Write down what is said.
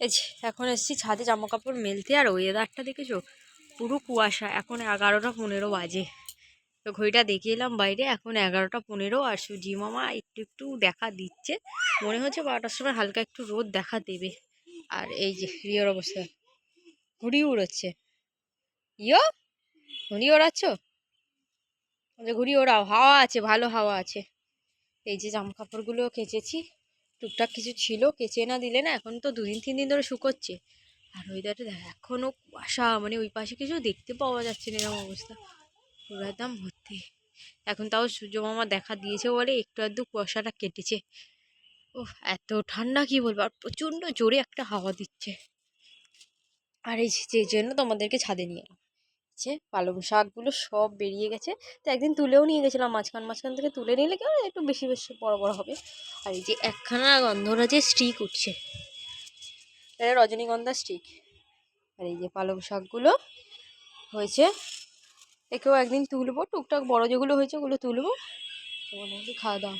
এই এখন এসেছি ছাদে জামা কাপড় মেলতে। আর ওয়েদারটা দেখেছ? পুরো কুয়াশা। এখন এগারোটা পনেরো বাজে। তো ঘড়িটা দেখে এলাম বাইরে। এখন এগারোটা পনেরো। আর সুজি মামা একটু একটু দেখা দিচ্ছে। মনে হচ্ছে বারোটার সময় হালকা একটু রোদ দেখা দেবে। আর এই যে রিওর অবস্থা। ঘুড়ি উড়োচ্ছে। ইয়ো, ঘুড়ি ওড়াচ্ছ? ঘুড়ি ওড়াও। হাওয়া আছে, ভালো হাওয়া আছে। এই যে জামা কাপড়গুলো কেচেছি। টুকটাক কিছু ছিল, কেচে না দিলে না এখন তো দুদিন, তিন দিন ধরে শুকোচ্ছে। আর ওইদারে দেখ এখনও কুয়াশা মানে ওই পাশে কিছু দেখতে পাওয়া যাচ্ছে না এরকম অবস্থা। পুরো একদম ভর্তি। এখন তাও সূর্য মামা দেখা দিয়েছে বলে একটু আধটু কুয়াশাটা কেটেছে। ও এত ঠান্ডা কি বলব? আর প্রচণ্ড জোরে একটা হাওয়া দিচ্ছে। আর এই যে জন্য তোমাদেরকে ছাদে নিয়ে যে পালং শাকগুলো সব বেরিয়ে গেছে। তো একদিন তুলেও নিয়ে গেছিলাম, মাঝখান মাঝখান থেকে তুলে নিলে কেউ একটু বেশি বেশি বড় বড় হবে। আর এই যে একখানা গন্ধরাজের স্টিক উঠছে। এটা রজনীগন্ধা স্টিক। আর এই যে পালং শাকগুলো হয়েছে, একেও একদিন তুলবো। টুকটাক বড় যেগুলো হয়েছে ওগুলো তুলবো। খাওয়া দাওয়া।